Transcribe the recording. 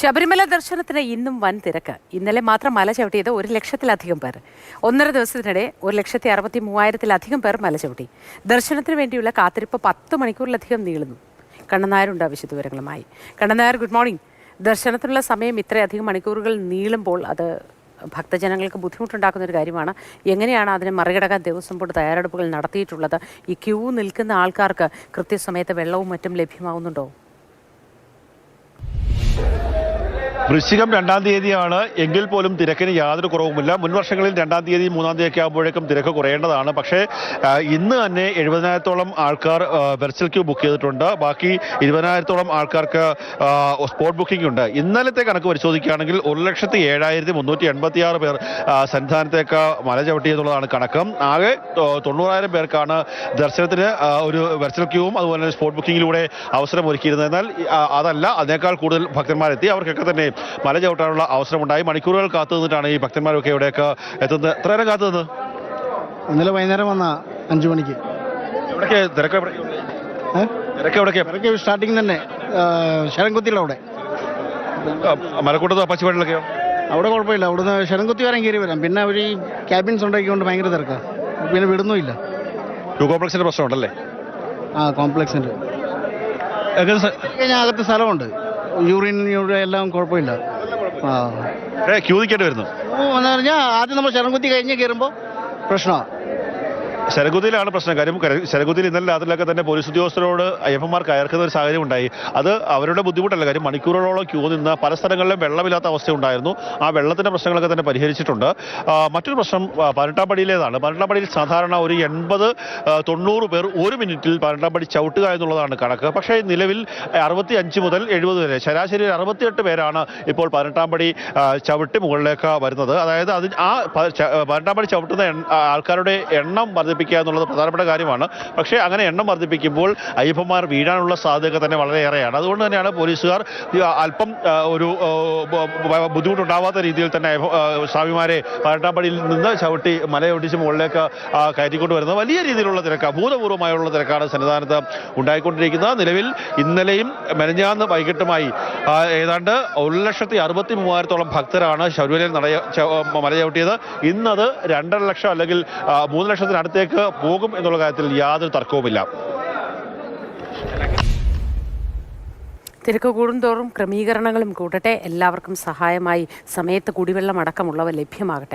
ശബരിമല ദർശനത്തിന് ഇന്നും വൻ തിരക്ക്. ഇന്നലെ മാത്രം മല ചവിട്ടിയത് ഒരു ലക്ഷത്തിലധികം പേർ. ഒന്നര ദിവസത്തിനിടെ ഒരു ലക്ഷത്തി അറുപത്തി മൂവായിരത്തിലധികം പേർ മല ചവിട്ടി. ദർശനത്തിന് വേണ്ടിയുള്ള കാത്തിരിപ്പ് പത്ത് മണിക്കൂറിലധികം നീളുന്നു. കണ്ണനായരുണ്ട് വിശദവിവരങ്ങളുമായി കണ്ണനായർ ഗുഡ് മോർണിംഗ് ദർശനത്തിനുള്ള സമയം ഇത്രയധികം മണിക്കൂറുകൾ നീളുമ്പോൾ അത് ഭക്തജനങ്ങൾക്ക് ബുദ്ധിമുട്ടുണ്ടാക്കുന്ന ഒരു കാര്യമാണ്. എങ്ങനെയാണ് അതിനെ മറികടക്കാൻ ദേവസ്വം ബോർഡ് തയ്യാറെടുപ്പുകൾ നടത്തിയിട്ടുള്ളത്? ഈ ക്യൂ നിൽക്കുന്ന ആൾക്കാർക്ക് കൃത്യസമയത്ത് വെള്ളവും മറ്റും ലഭ്യമാവുന്നുണ്ടോ? വൃശ്ചികം രണ്ടാം തീയതിയാണ്. എങ്കിൽ പോലും തിരക്കിന് യാതൊരു കുറവുമില്ല. മുൻ വർഷങ്ങളിൽ രണ്ടാം തീയതി മൂന്നാം തീയതി ഒക്കെ ആകുമ്പോഴേക്കും തിരക്ക് കുറയേണ്ടതാണ്. പക്ഷേ ഇന്ന് തന്നെ എഴുപതിനായിരത്തോളം ആൾക്കാർ വെർച്വൽ ക്യൂ ബുക്ക് ചെയ്തിട്ടുണ്ട്. ബാക്കി ഇരുപതിനായിരത്തോളം ആൾക്കാർക്ക് സ്പോട്ട് ബുക്കിംഗ് ഉണ്ട്. ഇന്നലത്തെ കണക്ക് പരിശോധിക്കുകയാണെങ്കിൽ ഒരു ലക്ഷത്തി ഏഴായിരത്തി മുന്നൂറ്റി എൺപത്തി ആറ് പേർ സന്നിധാനത്തേക്ക് മല ചവിട്ടിയെന്നുള്ളതാണ് കണക്ക്. ആകെ തൊണ്ണൂറായിരം പേർക്കാണ് ദർശനത്തിന് ഒരു വെർച്വൽ ക്യൂവും അതുപോലെ തന്നെ സ്പോട്ട് ബുക്കിങ്ങിലൂടെ അവസരം ഒരുക്കിയിരുന്നത് എന്നാൽ അതല്ല അതിനേക്കാൾ കൂടുതൽ ഭക്തന്മാരെത്തി. അവർക്കൊക്കെ തന്നെ മല ചവിട്ടാനുള്ള അവസരമുണ്ടായി. മണിക്കൂറുകൾ കാത്തു നിന്നിട്ടാണ് ഈ ഭക്തന്മാരൊക്കെ ഇവിടെയൊക്കെ എത്തുന്നത്. എത്ര നേരം കാത്തു നിന്നത് ഇന്നലെ വൈകുന്നേരം വന്ന അഞ്ചു മണിക്ക്. എവിടേക്ക്? തിരക്ക്? തിരക്ക് എവിടേക്ക്? സ്റ്റാർട്ടിങ് തന്നെ. ശരംകുത്തിയുടെ അവിടെ. മലക്കൂട്ടത്തോ പച്ചിപ്പാടിലൊക്കെയോ അവിടെ കുഴപ്പമില്ല. അവിടുന്ന് ശരംകുത്തി വരാൻ കയറി വരാം. പിന്നെ അവർ ഈ ക്യാബിൻസ് ഉണ്ടാക്കിക്കൊണ്ട് ഭയങ്കര തിരക്കാണ് പിന്നെ വിടുന്നുമില്ല. ടു കോംപ്ലക്സിന്റെ പ്രശ്നമുണ്ടല്ലേ? ആ സ- കഴിഞ്ഞാൽ അകത്ത് സ്ഥലമുണ്ട്. യൂറിൻ യൂറിൻ എല്ലാം കുഴപ്പമില്ല. ആ. ക്യൂ നിൽക്കേണ്ടി വരുന്നു. പറഞ്ഞാൽ ആദ്യം നമ്മൾ ചിറങ്കുത്തി കഴിഞ്ഞ് കയറുമ്പോൾ പ്രശ്നമാണ് ശരകുതിയിലാണ് പ്രശ്നം. കാര്യം ശരഗുതിയിൽ ഇന്നലെ രാത്രിയിലൊക്കെ തന്നെ പോലീസ് ഉദ്യോഗസ്ഥരോട് അയ്യപ്പന്മാർ കയർക്കുന്ന ഒരു സാഹചര്യം ഉണ്ടായി. അത് അവരുടെ ബുദ്ധിമുട്ടല്ല. കാര്യം മണിക്കൂറുകളോളം ക്യൂ നിന്ന് പല സ്ഥലങ്ങളിലും വെള്ളമില്ലാത്ത അവസ്ഥ ഉണ്ടായിരുന്നു. ആ വെള്ളത്തിന്റെ പ്രശ്നങ്ങളൊക്കെ തന്നെ പരിഹരിച്ചിട്ടുണ്ട്. മറ്റൊരു പ്രശ്നം ആ, പതിനെട്ടാം പടിയിലേതാണ് പതിനെട്ടാം പടിയിൽ സാധാരണ ഒരു എൺപത് തൊണ്ണൂറ് പേർ ഒരു മിനിറ്റിൽ പതിനെട്ടാം പടി ചവിട്ടുക എന്നുള്ളതാണ് കണക്ക്. പക്ഷേ നിലവിൽ അറുപത്തി അഞ്ച് മുതൽ എഴുപത് വരെ ശരാശരി അറുപത്തിയെട്ട് പേരാണ് ഇപ്പോൾ പതിനെട്ടാം പടി ആ, ചവിട്ടി മുകളിലേക്ക് വരുന്നത്. അതായത് അതിന് ആ പ- ച- പതിനെട്ടാം പടി ചവിട്ടുന്ന ആൾക്കാരുടെ എണ്ണം വർദ്ധിപ്പിക്കുക എന്നുള്ളത് പ്രധാനപ്പെട്ട കാര്യമാണ്. പക്ഷേ അങ്ങനെ എണ്ണം വർദ്ധിപ്പിക്കുമ്പോൾ അയ്യപ്പന്മാർ വീഴാനുള്ള സാധ്യത തന്നെ വളരെയേറെയാണ്. അതുകൊണ്ട് തന്നെയാണ് പോലീസുകാർ അല്പം ഒരു ബുദ്ധിമുട്ടുണ്ടാവാത്ത രീതിയിൽ തന്നെ സ്വാമിമാരെ പാട്ടാമ്പടിയിൽ നിന്ന് ചവിട്ടി മലയൊടിച്ച് മുകളിലേക്ക് കയറ്റിക്കൊണ്ട് വരുന്നത് വലിയ രീതിയിലുള്ള തിരക്ക്. ഭൂതപൂർവമായുള്ള തിരക്കാണ് സന്നിധാനത്ത് ഉണ്ടായിക്കൊണ്ടിരിക്കുന്നത്. നിലവിൽ ഇന്നലെയും മെനഞ്ഞാന്ന് വൈകിട്ടുമായി ഏതാണ്ട് ഒരു ലക്ഷത്തി അറുപത്തി മൂവായിരത്തോളം ഭക്തരാണ് ശബരിമലയിൽ നട മല ചവിട്ടിയത് ഇന്നത് രണ്ടര ലക്ഷം അല്ലെങ്കിൽ മൂന്ന് മൂന്ന് ലക്ഷത്തിനടുത്തേക്ക് പോകും എന്നുള്ള കാര്യത്തിൽ യാതൊരു തർക്കവുമില്ല. തിരക്ക് കൂടുന്തോറും ക്രമീകരണങ്ങളും കൂടട്ടെ. എല്ലാവർക്കും സഹായമായി സമയത്ത് കുടിവെള്ളം അടക്കമുള്ളവ ലഭ്യമാകട്ടെ.